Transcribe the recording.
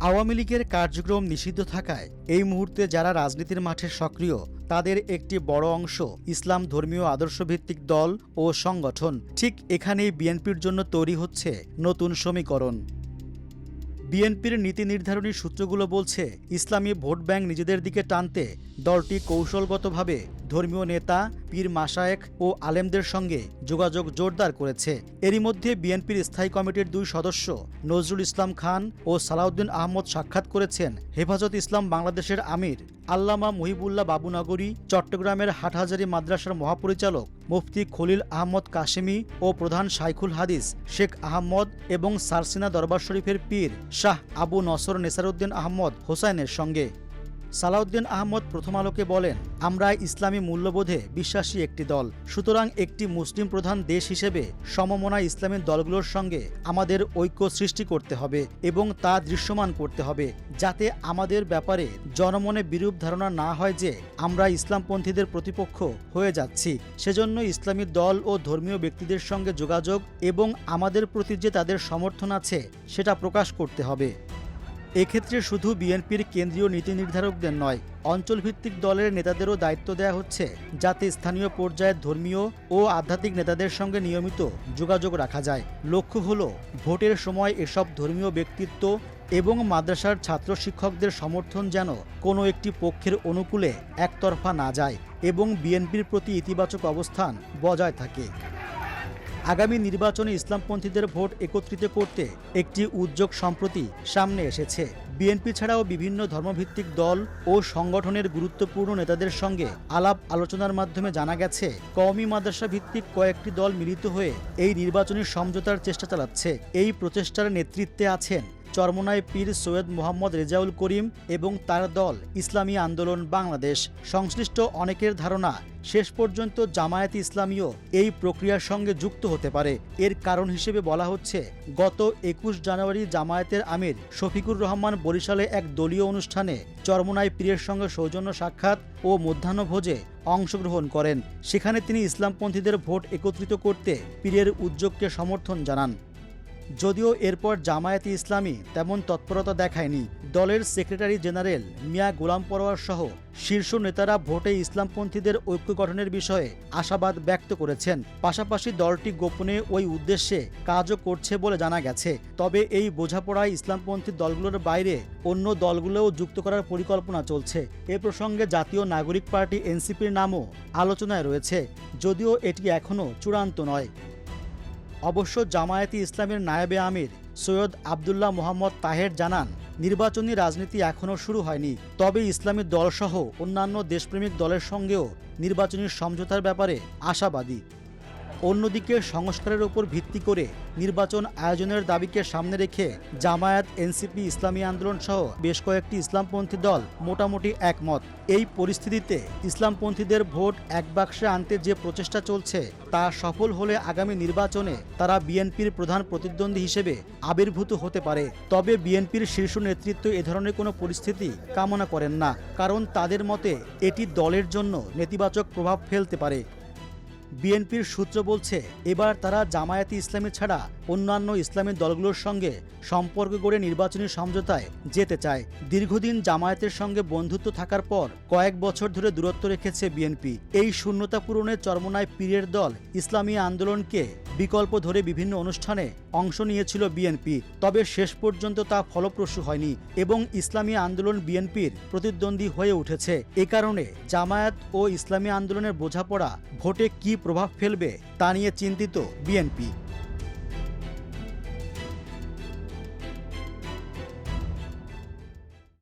আওয়ামী লীগের কার্যক্রম নিষিদ্ধ থাকায় এই মুহূর্তে যারা রাজনীতির মাঠে সক্রিয়, তাদের একটি বড় অংশ ইসলাম ধর্মীয় আদর্শভিত্তিক দল ও সংগঠন। ঠিক এখানেই বিএনপির জন্য তৈরি হচ্ছে নতুন সমীকরণ। বিএনপির নীতি নির্ধারণী সূত্রগুলো বলছে, ইসলামী ভোট ব্যাংক নিজেদের দিকে টানতে দলটি কৌশলগতভাবে ধর্মীয় নেতা, পীর মাসায়েক ও আলেমদের সঙ্গে যোগাযোগ জোরদার করেছে। এরই মধ্যে বিএনপির স্থায়ী কমিটির দুই সদস্য নজরুল ইসলাম খান ও সালাউদ্দিন আহমদ সাক্ষাৎ করেছেন হেফাজত ইসলাম বাংলাদেশের আমির আল্লামা মহিবুল্লাহ বাবুনগরী, চট্টগ্রামের হাটহাজারী মাদ্রাসার মহাপরিচালক মুফতি খলিল আহমদ কাশেমি ও প্রধান শাইখুল হাদিস, শেখ আহমদ এবং সারসিনা দরবার শরীফের পীর শাহ আবু নসর নেসারউদ্দিন আহমদ হোসাইনের সঙ্গে। সালাউদ্দিন আহমদ প্রথম আলোকে বলেন, আমরা ইসলামী মূল্যবোধে বিশ্বাসী একটি দল। সুতরাং একটি মুসলিম প্রধান দেশ হিসেবে সমমনা ইসলামী দলগুলোর সঙ্গে আমাদের ঐক্য সৃষ্টি করতে হবে এবং তা দৃশ্যমান করতে হবে, যাতে আমাদের ব্যাপারে জনমনে বিরূপ ধারণা না হয় যে আমরা ইসলামপন্থীদের প্রতিপক্ষ হয়ে যাচ্ছি। সেজন্য ইসলামী দল ও ধর্মীয় ব্যক্তিদের সঙ্গে যোগাযোগ এবং আমাদের প্রতি যে তাদের সমর্থন আছে, সেটা প্রকাশ করতে হবে। এক্ষেত্রে শুধু বিএনপির কেন্দ্রীয় নীতি নির্ধারকদের নয়, অঞ্চলভিত্তিক দলের নেতাদেরও দায়িত্ব দেওয়া হচ্ছে যাতে স্থানীয় পর্যায়ের ধর্মীয় ও আধ্যাত্মিক নেতাদের সঙ্গে নিয়মিত যোগাযোগ রাখা যায়। লক্ষ্য হল, ভোটের সময় এসব ধর্মীয় ব্যক্তিত্ব এবং মাদ্রাসার ছাত্র শিক্ষকদের সমর্থন যেন কোনো একটি পক্ষের অনুকূলে একতরফা না যায় এবং বিএনপির প্রতি ইতিবাচক অবস্থান বজায় থাকে। আগামী নির্বাচনে ইসলামপন্থীদের ভোট একত্রিত করতে একটি উদ্যোগ সম্প্রতি সামনে এসেছে। বিএনপি ছাড়াও বিভিন্ন ধর্মভিত্তিক দল ও সংগঠনের গুরুত্বপূর্ণ নেতাদের সঙ্গে আলাপ আলোচনার মাধ্যমে জানা গেছে, কওমি মাদ্রাসা ভিত্তিক কয়েকটি দল মিলিত হয়ে এই নির্বাচনী সমঝোতার চেষ্টা চালাচ্ছে। এই প্রচেষ্টার নেতৃত্বে আছেন চরমনায় পীর সৈয়দ মোহাম্মদ রেজাউল করিম এবং তার দল ইসলামী আন্দোলন বাংলাদেশ। সংশ্লিষ্ট অনেকের ধারণা, শেষ পর্যন্ত জামায়াত ইসলামীও এই প্রক্রিয়ার সঙ্গে যুক্ত হতে পারে। এর কারণ হিসেবে বলা হচ্ছে, গত একুশ জানুয়ারি জামায়াতের আমির শফিকুর রহমান বরিশালে এক দলীয় অনুষ্ঠানে চরমনায় পীরের সঙ্গে সৌজন্য সাক্ষাৎ ও মধ্যাহ্নভোজে অংশগ্রহণ করেন। সেখানে তিনি ইসলামপন্থীদের ভোট একত্রিত করতে পীরের উদ্যোগকে সমর্থন জানান। যদিও এরপর জামায়াতে ইসলামী তেমন তৎপরতা দেখায়নি। দলের সেক্রেটারি জেনারেল মিয়া গোলাম পরোয়ার সহ শীর্ষ নেতারা ভোটে ইসলামপন্থীদের ঐক্য গঠনের বিষয়ে আশাবাদ ব্যক্ত করেছেন। পাশাপাশি দলটি গোপনে ওই উদ্দেশ্যে কাজও করছে বলে জানা গেছে। তবে এই বোঝাপড়ায় ইসলামপন্থী দলগুলোর বাইরে অন্য দলগুলোও যুক্ত করার পরিকল্পনা চলছে। এ প্রসঙ্গে জাতীয় নাগরিক পার্টি এনসিপির নামও আলোচনায় রয়েছে। যদিও এটি এখনও চূড়ান্ত নয়। অবশ্য জামায়াতি ইসলামের নায়েবে আমির সৈয়দ আবদুল্লাহ মোহাম্মদ তাহের জানান, নির্বাচনী রাজনীতি এখনও শুরু হয়নি। তবে ইসলামী দলসহ অন্যান্য দেশপ্রেমিক দলের সঙ্গেও নির্বাচনী সমঝোতার ব্যাপারে আশাবাদী। অন্যদিকে সংস্কারের উপর ভিত্তি করে নির্বাচন আয়োজনের দাবিকে সামনে রেখে জামায়াত, এনসিপি, ইসলামী আন্দোলন সহ বেশ কয়েকটি ইসলামপন্থী দল মোটামুটি একমত। এই পরিস্থিতিতে ইসলামপন্থীদের ভোট এক বাক্সে আনতে যে প্রচেষ্টা চলছে তা সফল হলে আগামী নির্বাচনে তারা বিএনপির প্রধান প্রতিদ্বন্দ্বী হিসেবে আবির্ভূত হতে পারে। তবে বিএনপির শীর্ষ নেতৃত্ব এ ধরনের কোনো পরিস্থিতি কামনা করেন না, কারণ তাদের মতে এটি দলের জন্য নেতিবাচক প্রভাব ফেলতে পারে। বিএনপির সূত্র বলছে, এবার তারা জামায়াতি ইসলামী ছাড়া অন্যান্য ইসলামী দলগুলোর সঙ্গে সম্পর্ক গড়ে নির্বাচনী সমঝোতায় যেতে চায়। দীর্ঘদিন জামায়াতের সঙ্গে বন্ধুত্ব থাকার পর কয়েক বছর ধরে দূরত্ব রেখেছে বিএনপি। এই শূন্যতা পূরণের চরমনায় পীরের দল ইসলামী আন্দোলনকে বিকল্প ধরে বিভিন্ন অনুষ্ঠানে অংশ নিয়েছিল বিএনপি, তবে শেষ পর্যন্ত তা ফলপ্রসূ হয়নি এবং ইসলামী আন্দোলন বিএনপির প্রতিদ্বন্দ্বী হয়ে উঠেছে। এ কারণে জামায়াত ও ইসলামী আন্দোলনের বোঝাপড়া, ভোটে কি প্রভাব ফেলবে তা নিয়ে চিন্তিত বিএনপি।